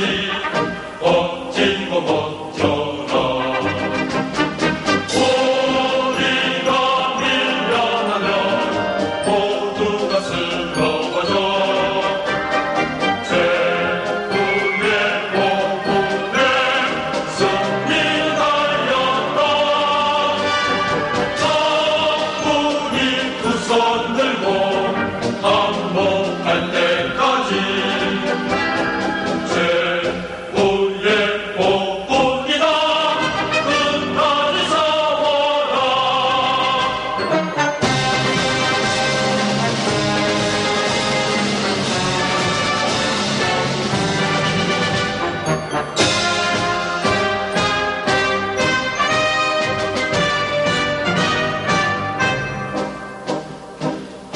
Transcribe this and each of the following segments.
Roger.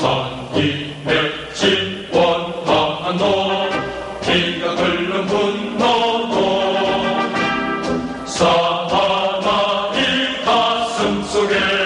선기멸치 원한도 기가 끓는 분노도 사나이 가슴 속에